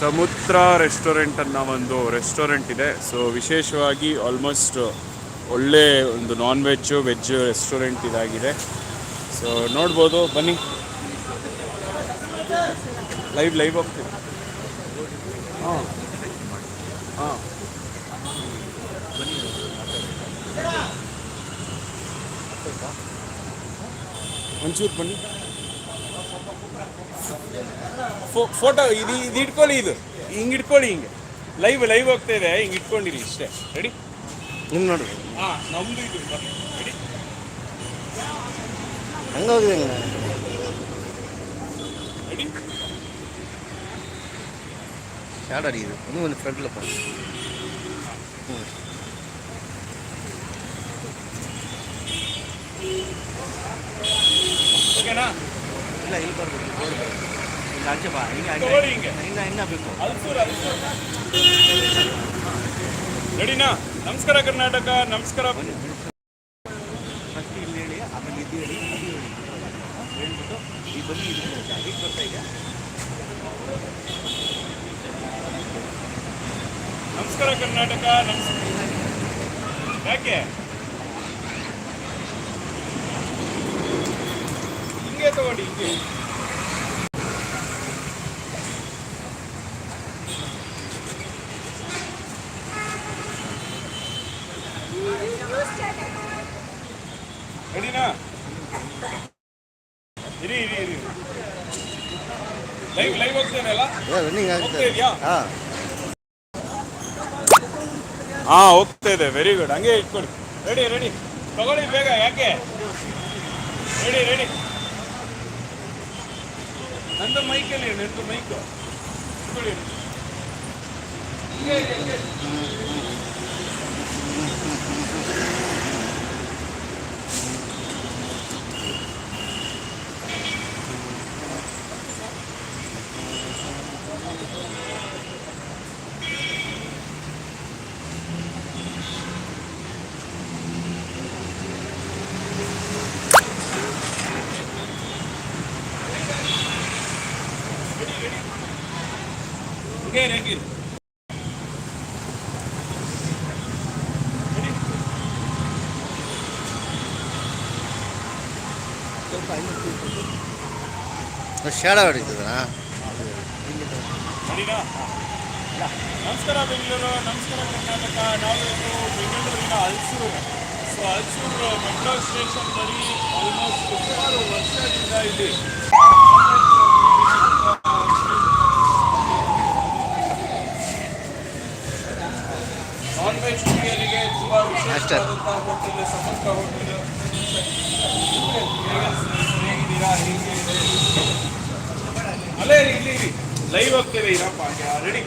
ಸಮುದ್ರ ರೆಸ್ಟೋರೆಂಟ್ ಅನ್ನೋ ಒಂದು ರೆಸ್ಟೋರೆಂಟ್ ಇದೆ. ಸೊ ವಿಶೇಷವಾಗಿ ಆಲ್ಮೋಸ್ಟ್ ಒಳ್ಳೆ ಒಂದು ನಾನ್ ವೆಜ್ ವೆಜ್ ರೆಸ್ಟೋರೆಂಟ್ ಇದಾಗಿದೆ. ಸೊ ನೋಡ್ಬೋದು, ಬನ್ನಿ. ಲೈವ್ ಲೈವ್ ಹೋಗ್ತೀವಿ. ಹಾಂ. ಹಾಂ. ಒಂಚೂರು ಬನ್ನಿ. ಫೋ- ಫೋಟೋ ಇದು ಇದು ಇಟ್ಕೊಳ್ಳಿ ಇದು. ಹಿಂಗೆ ಇಟ್ಕೊಳ್ಳಿ ಹಿಂಗೆ. ಲೈವ್ ಲೈವ್ ಹೋಗ್ತಾ ಇದೆ ಹಿಂಗೆ ಇಟ್ಕೊಂಡಿರಿ ಇಷ್ಟೇ. ರೆಡಿ ನಿಮ್ ನೋಡ್ರಿ ಹಾಂ ನಮ್ದು ಇದು ರೆಡಿ ಹಂಗೋಗಿದೆ ರೆಡಿ ಶಾಡ್ ಅಡಿ ಇದು. ಇನ್ನೂ ಒಂದು ಫ್ರಂಟ್ಲಪ್ಪ ಓಕೆನಾ ಇಲ್ಲ ಇಲ್ಲಿ ಬರ್ಬೇಕು. ಇಲ್ಲಿ ಆಚೆ ಬಾ ಹಿಂಗೆ ಆಚೆ ಹಿಂಗೆ. ಇನ್ನ ಇನ್ನ ಬೇಕು. ರೆಡಿನಾ ನಮಸ್ಕಾರ ಕರ್ನಾಟಕ ನಮಸ್ಕಾರ. ಫಸ್ಟ್ ಇಲ್ಲಿ ಹೇಳಿ ಆಮೇಲೆ ಇದು ಹೇಳಿ ಅದು ಹೇಳಿ. ಹೇಳ್ಬಿಟ್ಟು ಈ ಬನ್ನಿ ಇದು ಅದಕ್ಕೆ ಬರ್ತಾ ಈಗ ನಮಸ್ಕಾರ ಕರ್ನಾಟಕ ನಮಸ್ಕಾರ. ಯಾಕೆ? ಹಿಂಗೆ ತಗೊಳ್ಳಿ ಹಿಂಗೆ ರೆಡಿನಾ ಇರಿ ಇರಿ ಇರಿ ಲೈವ್ ಲೈವ್ ಹೋಗ್ತೇನಲ್ಲ ರನ್ನಿಂಗ್ ಹೋಗ್ತಾ ಆಗುತ್ತೆ ಇದೆಯಾ? ಹಾಂ. ಹೋಗ್ತಾ ಇದೆ. ವೆರಿ ಗುಡ್ ಹಂಗೆ ಇಟ್ಕೊಡಿ. ರೆಡಿ ರೆಡಿ ತಗೊಳ್ಳಿ ಬೇಗ, ಯಾಕೆ? ರೆಡಿ ರೆಡಿ ನಂದು ಮೈಕಲ್ಲಿ ನಂದು ಮೈಕು ಇಟ್ಕೊಳ್ಳಿ. ಹಿಂಗೆ ರೆಡಿ ಶಾಡ ಹೊಡಿತದ ನಮಸ್ಕಾರ ಬೆಂಗಳೂರು. ನಮಸ್ಕಾರ ಕರ್ನಾಟಕ. ನಾವು ಬೆಂಗಳೂರಿನ Halsuru so Halsuru metro station ಬಳಿ ಆಲ್ಮೋಸ್ಟ್ ಸುಮಾರು ವರ್ಷದಿಂದ ಇಲ್ಲಿ ನಾನ್ ವೆಜ್ ಪ್ರಿಯರಿಗೆ ಹೇಗೆ ಅಲ್ಲೇ ಇಲ್ಲಿ ಲೈವ್ ಆಗ್ತೇವೆ ಇರಪ್ಪ ರೆಡಿ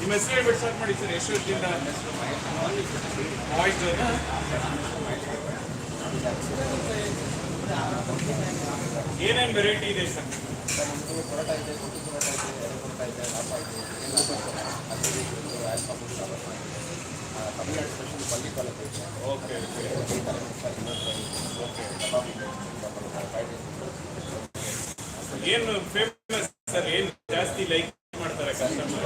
ನಿಮ್ಮ ಹೆಸರು ಹೇಳ್ಬಿಟ್ಟು ಸ್ಟಾರ್ಟ್ ಮಾಡಿ, ಸರ್, ಎಷ್ಟು ವರ್ಷದಿಂದ ವಾಯ್ಸ್ ಏನೇನು ವೆರೈಟಿ ಇದೆ, ಸರ್? ಓಕೆ ಏನು ಫೇಮಸ್ ಸರ್ ಏನು ಜಾಸ್ತಿ ಲೈಕ್ ಮಾಡ್ತಾರೆ ಕಸ್ಟಮರ್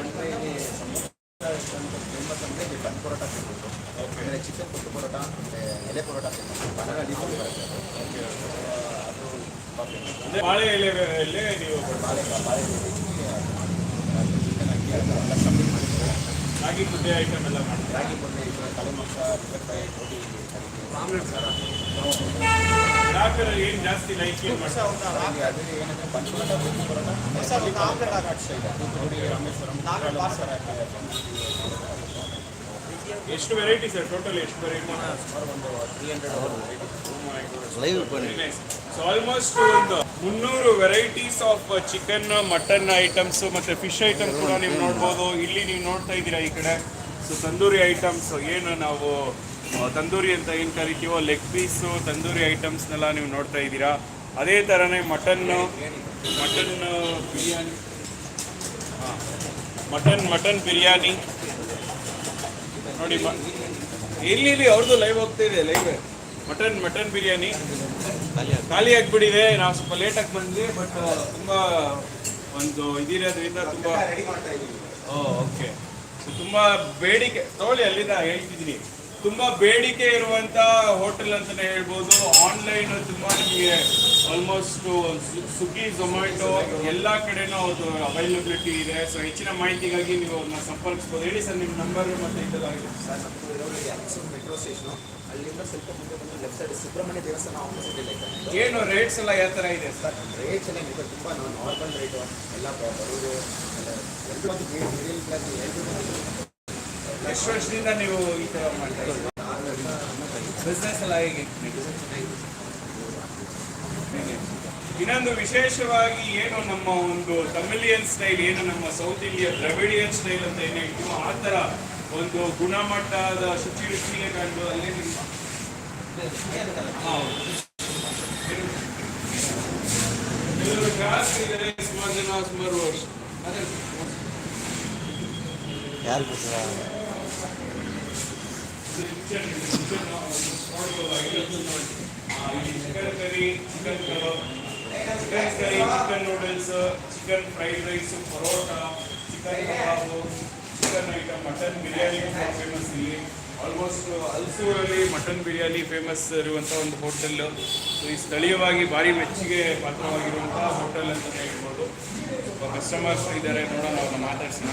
ಆಮೇಲೆ ಚಿಕನ್ ಕೊಟ್ಟು ಪರೋಟ ಮತ್ತು ಎಲೆ ಪರೋಟ ಬನಾನಾ ಲೀಫ್ ಅಲ್ಲಿ ಬರುತ್ತೆ ಅದು ಅಂದ್ರೆ ಬಾಳೆ ಎಲೆ ಎಲೆ ನೀವು ಬಾಳೆ ಬಾಳೆ ಚಿಕನ್ ಅಕ್ಕಿ ಅದೆಲ್ಲ ಕಂಪ್ಲೀಟ್ ಮಾಡಿದ್ದಾರೆ ರಾಗಿ ಮುದ್ದೆ ಐಟಮ್ ಎಲ್ಲ ಮಾಡ್ತೀವಿ ರಾಗಿ ಮುದ್ದೆ ಈ ಥರ ತಲೆ ಮಾಂಸ. ಲಿವರ್ ಫ್ರೈ ರೋಟಿ ಡಾಕ್ಟರ್ ಏನು ಜಾಸ್ತಿ ಲೈಕ್ ಏನು ಮಾಡ್ತಾರೆ? ಹಾಗೆ ಅದರಲ್ಲಿ ಏನಂದರೆ ಪಂಚ ಪರೋಟ ಗೋಧಿ ಪರೋಟ ಆಮೇಲೆ ಇದೆ ತೂತುಕುಡಿ ರಾಮೇಶ್ವರಂ ಪಾರ್ಸರ ಎಷ್ಟು ವೆರೈಟಿ ಸರ್ ಟೋಟಲ್ ಎಷ್ಟು ವೆರೈಟಿ ಸುಮಾರು ಒಂದು ತ್ರೀ ಹಂಡ್ರೆಡ್ ಲೈವ್ ಬನ್ನಿ. ಸೊ ಆಲ್ಮೋಸ್ಟ್ ಒಂದು ಮುನ್ನೂರು varieties of chicken mutton items ಮತ್ತೆ ಫಿಶ್ ಐಟಮ್ ಕೂಡ ನೀವು ನೋಡ್ಬೋದು. ಇಲ್ಲಿ ನೀವು ನೋಡ್ತಾ ಇದ್ದೀರಾ ಈ ಕಡೆ. ಸೊ ತಂದೂರಿ ಐಟಮ್ಸ್ ಏನು ನಾವು ತಂದೂರಿ ಅಂತ ಏನು ಕರಿತೀವೋ ಲೆಗ್ ಪೀಸು ತಂದೂರಿ ಐಟಮ್ಸ್ನೆಲ್ಲ ನೀವು ನೋಡ್ತಾ ಇದ್ದೀರಾ. ಅದೇ ಥರನೇ mutton mutton biryani. Mutton mutton biryani. ನೋಡಿ ಇಲ್ಲಿ ಇಲ್ಲಿ ಅವ್ರದ್ದು ಲೈವ್ ಹೋಗ್ತಿದೆ ಇದೆ ಲೈವ್ ಮಟನ್ ಮಟನ್ ಬಿರಿಯಾನಿ. ಖಾಲಿ ಆಗ್ಬಿಟ್ಟಿದೆ. ನಾವು ಸ್ವಲ್ಪ ಲೇಟಾಗಿ ಬಂದ್ವಿ ಬಟ್ ತುಂಬ ಒಂದು ಇದಿರೋದ್ರಿಂದ ತುಂಬಾ ಇದ್ದೀವಿ. ಓಕೆ ತುಂಬಾ ಬೇಡಿಕೆ ತಗೊಳ್ಳಿ ಅಲ್ಲಿಂದ ಹೇಳ್ತಿದ್ದೀನಿ. ತುಂಬಾ ಬೇಡಿಕೆ ಇರುವಂತ ಹೋಟೆಲ್ ಅಂತಾನೆ ಹೇಳ್ಬೋದು ಆನ್ಲೈನ್ ತುಂಬಾ ನಿಮಗೆ ಆಲ್ಮೋಸ್ಟ್ ಸ್ವಿಗ್ಗಿ ಝೊಮ್ಯಾಟೊ ಎಲ್ಲ ಕಡೆನೂ ಅದು ಅವೈಲಬಿಲಿಟಿ ಇದೆ ಸೊ ಹೆಚ್ಚಿನ ಮಾಹಿತಿಗಾಗಿ ನೀವು ಅವ್ರನ್ನ ಸಂಪರ್ಕಿಸ್ಬೋದು ಹೇಳಿ ಸರ್ ನಿಮ್ಮ ನಂಬರ್ ಮತ್ತೆ ಇದೆಲ್ಲ ಸರ್ ನಮ್ಮದು ಇರೋದು ಅಕ್ಸೂರು ಮೆಟ್ರೋ ಸ್ಟೇಷನು ಅಲ್ಲಿಂದ ಸ್ವಲ್ಪ ಮುಂದೆ ಬಂದು ಲೆಫ್ಟ್ ಸೈಡ್ ಸುಬ್ರಹ್ಮಣ್ಯ ದೇವಸ್ಥಾನ ಆಪೋಸಿಟ್ ಇದೆ ಏನು ರೇಟ್ಸ್ ಎಲ್ಲ ಯಾವ ಥರ ಇದೆ ಸರ್ ರೇಟ್ ಚೆನ್ನಾಗಿದೆ ತುಂಬ ನಾರ್ಮಲ್ ರೇಟು ಎಲ್ಲ ಬರೋದು ಎಲ್ಲ ಎಲ್ಲರೂ ಒಂದು ಮಿಡಿಲ್ ಕ್ಲಾಸ್ ಎಲ್ಲರೂ ಎಷ್ಟು ವರ್ಷದಿಂದ ನೀವು ಈ ಥರ ಮಾಡ್ತಾ ಇದ್ದೀರಿ ಬಿಸ್ನೆಸ್ ಎಲ್ಲ ಹೇಗೆ? ಇನ್ನೊಂದು ವಿಶೇಷವಾಗಿ ಏನು ನಮ್ಮ ಒಂದು ತಮಿಳಿಯನ್ ಸ್ಟೈಲ್ ಏನು ನಮ್ಮ ಸೌತ್ ಇಂಡಿಯಾ ದ್ರವಿಡಿಯನ್ ಸ್ಟೈಲ್ ಅಂತ ಏನು ಹೇಳ್ತೀವೋ ಆ ಒಂದು ಗುಣಮಟ್ಟದ ಶುಚಿ ರುಚಿಗೆ ಕಂಡು ಅಲ್ಲಿ ನಿಮ್ಮ ಹೌದು. ಕೆಲವರು ಗ್ರಾಹಕರಿದ್ದಾರೆ ಸುಮಾರು ಜನ ಸುಮಾರು ವರ್ಷ ಯಾರು chicken curry chicken chicken curry chicken noodles chicken fried rice parotta chicken kebab chicken item mutton biryani famous ಇಲ್ಲಿ ಆಲ್ಮೋಸ್ಟ್ ಹಲ್ಸೂರಲ್ಲಿ ಮಟನ್ ಬಿರಿಯಾನಿ ಫೇಮಸ್ ಇರುವಂಥ ಒಂದು ಹೋಟೆಲ್ ಸೊ ಈ ಸ್ಥಳೀಯವಾಗಿ ಭಾರಿ ಮೆಚ್ಚುಗೆ ಪಾತ್ರವಾಗಿರುವಂಥ ಹೋಟೆಲ್ ಅಂತ ಹೇಳ್ಬೋದು ಕಸ್ಟಮರ್ಸ್ ಇದ್ದಾರೆ ನೋಡೋಣ ಅವ್ರನ್ನ ಮಾತಾಡ್ಸೋಣ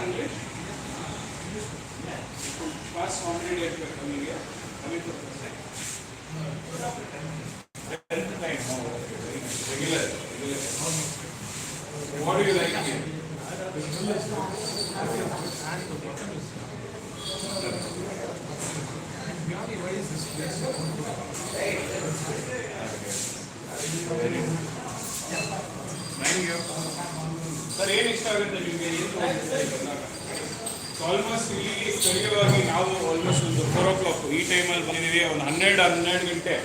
इंग्लिश फ़र्स्ट कॉम्पिटेटिव कमिंग है कमिंग टू ಆಗುತ್ತೆ ನಿಮಗೆ ಏನು ಆಲ್ಮೋಸ್ಟ್ ಇಲ್ಲಿ ಸ್ಥಳೀಯವಾಗಿ ನಾವು ಆಲ್ಮೋಸ್ಟ್ ಒಂದು ಫೋರ್ ಓ ಕ್ಲಾಕ್ ಈ ಟೈಮಲ್ಲಿ ಬಂದಿದ್ದೀವಿ. ಒಂದು ಹನ್ನೆರಡು ಹನ್ನೆರಡು ಗಂಟೆ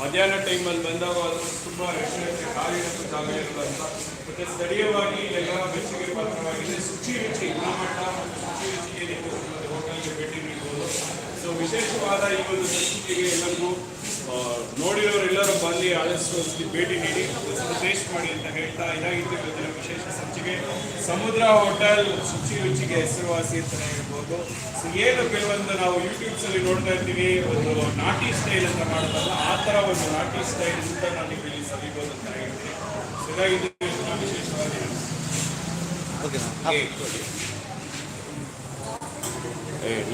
ಮಧ್ಯಾಹ್ನ ಟೈಮಲ್ಲಿ ಬಂದಾಗ ಆಲ್ಮೋಸ್ಟ್ ತುಂಬ ರೆಸ್ಟೋರೆಂಟ್ ಇರೋದು ಜಾಗ ಅಂತ ಮತ್ತೆ ಸ್ಥಳೀಯವಾಗಿ ಎಲ್ಲ ಮೆಚ್ಚುಗೆ ಪಾತ್ರವಾಗಿದೆ ಶುಚಿ ರುಚಿ, ಗುಣಮಟ್ಟ ಮತ್ತು ಶುಚಿ ರುಚಿಗೆ ನೀವು ಹೋಟೆಲ್ಗೆ ಭೇಟಿ ನೀಡ್ಬೋದು. ಸೊ ವಿಶೇಷವಾದ ಈ ಒಂದು ಸಂಸ್ಕೃತಿಗೆ ಎಲ್ಲರಿಗೂ ನೋಡಿರೋರೆಲ್ಲರೂ ಬಂದು ಆದಷ್ಟು ಭೇಟಿ ನೀಡಿ ಟೇಸ್ಟ್ ಮಾಡಿ ಅಂತ ಹೇಳ್ತಾ ಇದಾಗಿತ್ತು ಇವತ್ತಿನ ವಿಶೇಷ ಸಂಚಿಕೆ. ಸಮುದ್ರ ಹೋಟೆಲ್ ಶುಚಿ ರುಚಿಗೆ ಹೆಸರುವಾಸಿ ಅಂತಲೇ ಹೇಳ್ಬೋದು. ಸೊ ಏನು ಕೆಲವೊಂದು ನಾವು ಯೂಟ್ಯೂಬ್ಸ್ ಅಲ್ಲಿ ನೋಡ್ತಾ ಇರ್ತೀವಿ ಒಂದು ನಾಟಿ ಸ್ಟೈಲ್ ಅಂತ ಮಾಡೋದಲ್ಲ ಆ ಥರ ಒಂದು ನಾಟಿ ಸ್ಟೈಲ್ ಅಂತ ನಾನು ನಿಮಗೆ ಇಲ್ಲಿ ಸವಿಬೋದು ಅಂತ ಹೇಳ್ತೀನಿ. ಸೊ ಇದಾಗಿದ್ದು ಇವತ್ತಿನ ವಿಶೇಷವಾಗಿ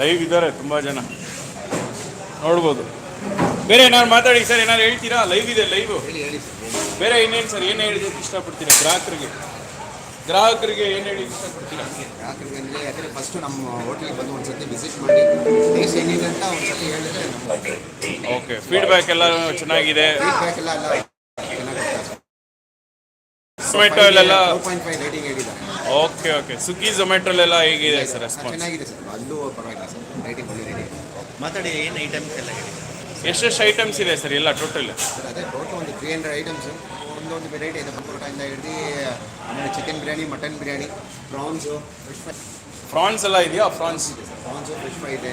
ಲೈವ್ ಇದ್ದಾರೆ ತುಂಬಾ ಜನ. ನೋಡ್ಬೋದು. ಬೇರೆ ಏನಾದ್ರು ಮಾತಾಡಿ ಸರ್ ಏನಾದ್ರು ಹೇಳ್ತೀರಾ? ಲೈವ್ ಇದೆ ಲೈವ್ ಹೇಳಿ ಹೇಳಿ ಸರ್ ಬೇರೆ ಇನ್ನೇನು ಸರ್ ಏನು ಹೇಳಿದಕ್ಕೆ ಇಷ್ಟಪಡ್ತೀರಾ? ಗ್ರಾಹಕರಿಗೆ. ಗ್ರಾಹಕರಿಗೆ ಏನು ಹೇಳಿ ಇಷ್ಟಪಡ್ತೀರಾ? ಯಾಕಂದ್ರೆ ಅಂದರೆ ಯಾಕಂದರೆ ಫಸ್ಟು ನಮ್ಮ ಹೋಟೆಲ್ಗೆ ಬಂದು ಒಂದು ಸತಿ ವಿಸಿಟ್ ಮಾಡಿ ಟೇಸ್ಟ್ ಏನಿದೆ ಅಂತ ಒಂದು ಸತಿ ಹೇಳಿದ್ರೆ ಓಕೆ ಫೀಡ್ಬ್ಯಾಕ್ ಎಲ್ಲ ಚೆನ್ನಾಗಿದೆ. ಫೀಡ್ಬ್ಯಾಕ್ ಎಲ್ಲ ಎಲ್ಲ ಚೆನ್ನಾಗಿದೆ ಝೊಮ್ಯಾಟೊ ಅಲ್ಲೆಲ್ಲ ಟೂ ರೇಟಿಂಗ್ ಹೇಳಿದ್ದಾರೆ. ಓಕೆ ಓಕೆ ಸ್ವಿಗ್ಗಿ ಝೊಮ್ಯಾಟೋಲೆಲ್ಲ ಹೇಗಿದೆ ಸರ್ ರೆಸ್ಪಾನ್ಸ್ ಚೆನ್ನಾಗಿದೆ ಸರ್. ಅಲ್ಲೂ ಪರವಾಗಿಲ್ಲ ಸರ್. ರೇಟಿಂಗ್ ಒಳ್ಳೆ ಮಾತಾಡಿ ಏನು ಐಟಮ್ಸ್ ಎಲ್ಲ ಹೇಳಿ ಎಷ್ಟೆಷ್ಟು ಐಟಮ್ಸ್ ಇದೆ ಸರ್ ಎಲ್ಲ ಟೋಟಲ್ ಸರ್ ಅದೇ ಟೋಟಲ್ ಒಂದು ತ್ರೀ ಹಂಡ್ರೆಡ್ ಐಟಮ್ಸ್ ಒಂದೊಂದು ವೆರೈಟಿ ಇದೆ. ಪರೋಟಾಯಿಂದ ಹಿಡಿದು ಆಮೇಲೆ chicken biryani mutton biryani prawns fish fry prawns ಎಲ್ಲ ಇದೆಯಾ? ಫ್ರಾನ್ಸ್ ಇದೆ ಸರ್ ಪ್ರಾನ್ಸು ಫಿಶ್ ಫ್ರೈ ಇದೆ.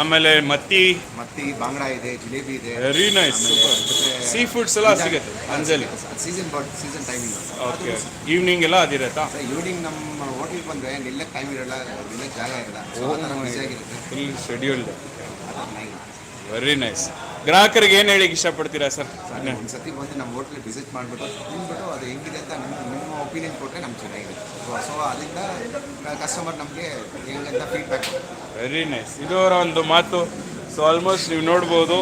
ಆಮೇಲೆ ಮತ್ತಿ. ಮತ್ತಿ ಬಾಂಗ್ಡಾ ಇದೆ ಜಿಲೇಬಿ ಇದೆ. ವೆರಿ ನೈಸ್ ಸೀ ಫುಡ್ಸ್ ಎಲ್ಲ ಸಿಗುತ್ತೆ Anjali. Season but season timing okay evening ಎಲ್ಲ ಅದಿರತ್ತಾ ಈವ್ನಿಂಗ್ ನಮ್ಮ ಹೋಟೆಲ್ ಬಂದರೆ ನಿಲ್ಲಕ್ಕೆ ಟೈಮ್ ಇರಲ್ಲ ನಿಲ್ಲಕ್ಕೆ ಜಾಗ ಇರಲ್ಲ ಫುಲ್ ಶೆಡ್ಯೂಲ್ಡ್ ವೆರಿ ನೈಸ್ ಗ್ರಾಹಕರಿಗೆ ಏನು ಹೇಳಿ ಇಷ್ಟಪಡ್ತೀರಾ ಸರ್? ಒಂದು ಸತಿ ಬಂದು ನಮ್ಮ ಹೋಟ್ಲಿಗೆ ವಿಸಿಟ್ ಮಾಡಿಬಿಟ್ಟು ತಿಂದ್ಬಿಟ್ಟು ಅದು ಹೆಂಗಿದೆ ಅಂತ ನಿಮ್ಮ ನಿಮ್ಮ ಒಪಿನಿಯನ್ ಕೊಟ್ಟರೆ ನಮ್ಗೆ ಚೆನ್ನಾಗಿದೆ. ಸೊ ಅದರಿಂದ ಕಸ್ಟಮರ್ ನಮಗೆ ಹೆಂಗಂತ ಫೀಡ್ಬ್ಯಾಕ್ ವೆರಿ ನೈಸ್ ಇದು ಅವರ ಒಂದು ಮಾತು. ಸೊ ಆಲ್ಮೋಸ್ಟ್ ನೀವು ನೋಡ್ಬೋದು.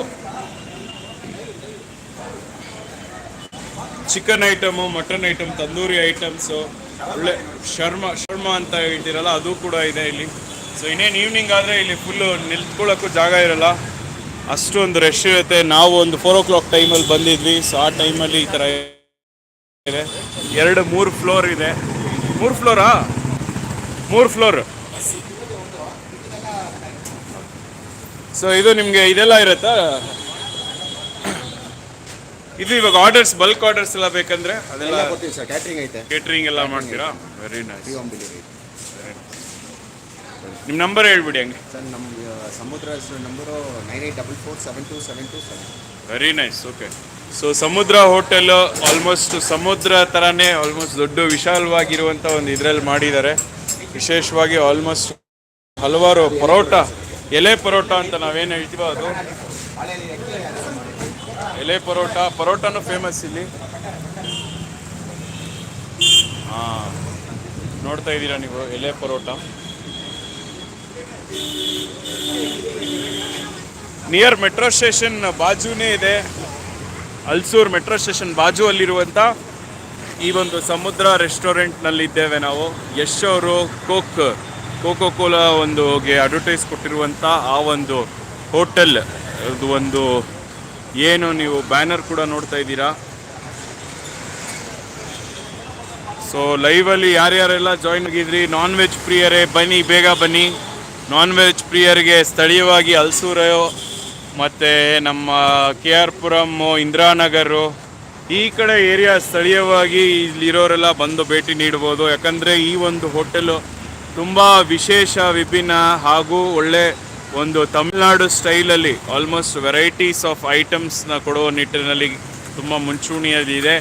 Chicken item mutton item tandoori items ಒಳ್ಳೆ ಶರ್ಮ ಶರ್ಮ ಅಂತ ಹೇಳ್ತೀರಲ್ಲ ಅದು ಕೂಡ ಇದೆ ಇಲ್ಲಿ. ಸೊ ಇನ್ನೇನು ಈವ್ನಿಂಗ್ ಆದರೆ ಇಲ್ಲಿ ಫುಲ್ಲು ನಿಲ್ತ್ಕೊಳ್ಳೋಕ್ಕೂ ಜಾಗ ಇರಲ್ಲ. ಅಷ್ಟೊಂದು ರಶ್ ಇರುತ್ತೆ. ನಾವು ಒಂದು ಫೋರ್ ಓ ಕ್ಲಾಕ್ ಟೈಮಲ್ಲಿ ಬಂದಿದ್ವಿ. ಸೊ ಆ ಟೈಮಲ್ಲಿ ಈ ಥರ ಇದೆ. ಎರಡು ಮೂರು ಫ್ಲೋರ್ ಇದೆ. ಮೂರು ಫ್ಲೋರಾ ಮೂರು ಫ್ಲೋರ್ ಸೊ ಇದು ನಿಮಗೆ ಇದೆಲ್ಲ ಇರುತ್ತಾ? ಇದು ಇವಾಗ ಆರ್ಡರ್ಸ್ ಬಲ್ಕ್ ಆರ್ಡರ್ಸ್ ಎಲ್ಲ ಬೇಕಂದ್ರೆ ಅದೆಲ್ಲ ಕ್ಯಾಟ್ರಿಂಗ್ ಐತೆ. ಕೇಟ್ರಿಂಗ್ ಎಲ್ಲ ಮಾಡ್ತೀರಾ? ವೆರಿ ನೈಸ್ ನಿಮ್ಮ ನಂಬರ್ ಹೇಳ್ಬಿಡಿ ಹಂಗೆ. ಸರ್ ನಮ್ಮ Samudra number nine eight double four seven two seven two seven very nice okay so Samudra hotel almost Samudra ಥರನೇ ಆಲ್ಮೋಸ್ಟ್ ದೊಡ್ಡ ವಿಶಾಲವಾಗಿರುವಂಥ ಒಂದು ಇದರಲ್ಲಿ ಮಾಡಿದ್ದಾರೆ. ವಿಶೇಷವಾಗಿ ಆಲ್ಮೋಸ್ಟ್ ಹಲವಾರು ಪರೋಟ, ಎಲೆ ಪರೋಟ ಅಂತ ನಾವೇನು ಹೇಳ್ತೀವೋ ಅದು. ಎಲೆ ಪರೋಟ, ಪರೋಟನೂ ಫೇಮಸ್ ಇಲ್ಲಿ. ಹಾಂ, ನೋಡ್ತಾ ಇದ್ದೀರಾ ನೀವು ಎಲೆ ಪರೋಟ? ನಿಯರ್ ಮೆಟ್ರೋ ಸ್ಟೇಷನ್ ಬಾಜುನೇ ಇದೆ. ಅಲ್ಸೂರ್ ಮೆಟ್ರೋ ಸ್ಟೇಷನ್ ಬಾಜು ಅಲ್ಲಿರುವಂಥ ಈ ಒಂದು ಸಮುದ್ರ ರೆಸ್ಟೋರೆಂಟ್ನಲ್ಲಿದ್ದೇವೆ ನಾವು ಯಶ್ ಅವರು ಕೋಕ್ ಕೋಕೋ ಕೋಲಾ ಒಂದು ಅಡ್ವರ್ಟೈಸ್ ಕೊಟ್ಟಿರುವಂಥ ಆ ಒಂದು ಹೋಟೆಲ್ ಅದು ಒಂದು ಏನು ನೀವು ಬ್ಯಾನರ್ ಕೂಡ ನೋಡ್ತಾ ಇದ್ದೀರಾ? ಸೊ ಲೈವಲ್ಲಿ ಯಾರ್ಯಾರೆಲ್ಲ ಜಾಯಿನ್ ಆಗಿದ್ರಿ? ನಾನ್ ವೆಜ್ ಪ್ರಿಯರೇ, ಬನ್ನಿ, ಬೇಗ ಬನ್ನಿ. ನಾನ್ ವೆಜ್ ಪ್ರಿಯರಿಗೆ ಸ್ಥಳೀಯವಾಗಿ ಹಲ್ಸೂರು ಮತ್ತು ನಮ್ಮ ಕೆ ಆರ್ ಪುರಮ್ಮು ಇಂದಿರಾನಗರು, ಈ ಕಡೆ ಏರಿಯಾ ಸ್ಥಳೀಯವಾಗಿ ಇಲ್ಲಿರೋರೆಲ್ಲ ಬಂದು ಭೇಟಿ ನೀಡ್ಬೋದು. ಯಾಕಂದರೆ ಈ ಒಂದು ಹೋಟೆಲು ತುಂಬ ವಿಶೇಷ, ವಿಭಿನ್ನ ಹಾಗೂ ಒಳ್ಳೆ ಒಂದು ತಮಿಳುನಾಡು ಸ್ಟೈಲಲ್ಲಿ ಆಲ್ಮೋಸ್ಟ್ ವೆರೈಟೀಸ್ ಆಫ್ ಐಟಮ್ಸ್ನ ಕೊಡುವ ನಿಟ್ಟಿನಲ್ಲಿ ತುಂಬ ಮುಂಚೂಣಿಯಲ್ಲಿದೆ.